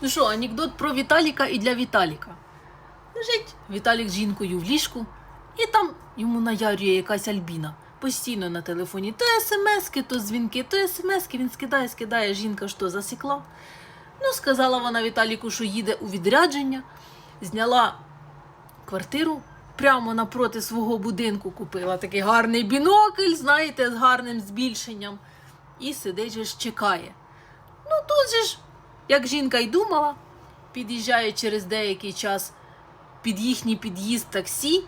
Ну що, анекдот про Віталіка і для Віталіка. Лежить Віталік з жінкою в ліжку, і там йому наярює якась Альбіна. Постійно на телефоні то смски, то дзвінки, то смски, він скидає, скидає, жінка що засікла. Ну, сказала вона Віталіку, що їде у відрядження, зняла квартиру прямо напроти свого будинку, купила такий гарний бінокль, знаєте, з гарним збільшенням. І сидить же ж чекає. Ну тут же ж, як жінка й думала, під'їжджає через деякий час під їхній під'їзд таксі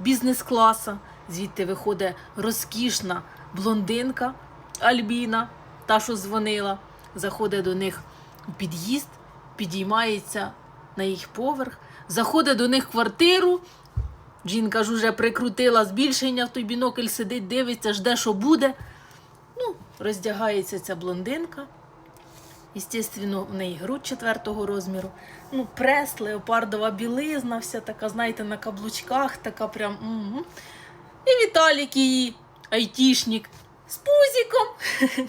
бізнес-класа. Звідти виходить розкішна блондинка Альбіна, та, що дзвонила, заходить до них у під'їзд, підіймається на їх поверх, заходить до них в квартиру. Жінка ж уже прикрутила збільшення в той бінокль, сидить, дивиться, жде, що буде. Ну, роздягається ця блондинка. Естественно, в неї грудь четвертого розміру. Ну, прес, леопардова білизна, вся така, знаєте, на каблучках, така прям. м І Віталік її, айтішник, з пузиком.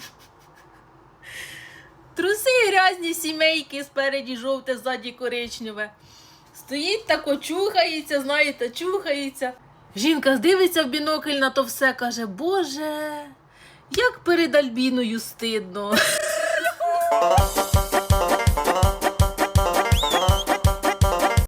Труси грязні сімейки, спереді жовте, ззаді коричневе. Стоїть тако, чухається, знаєте, чухається. Жінка дивиться в бінокль на то все, каже, Боже, як перед Альбіною стидно. Música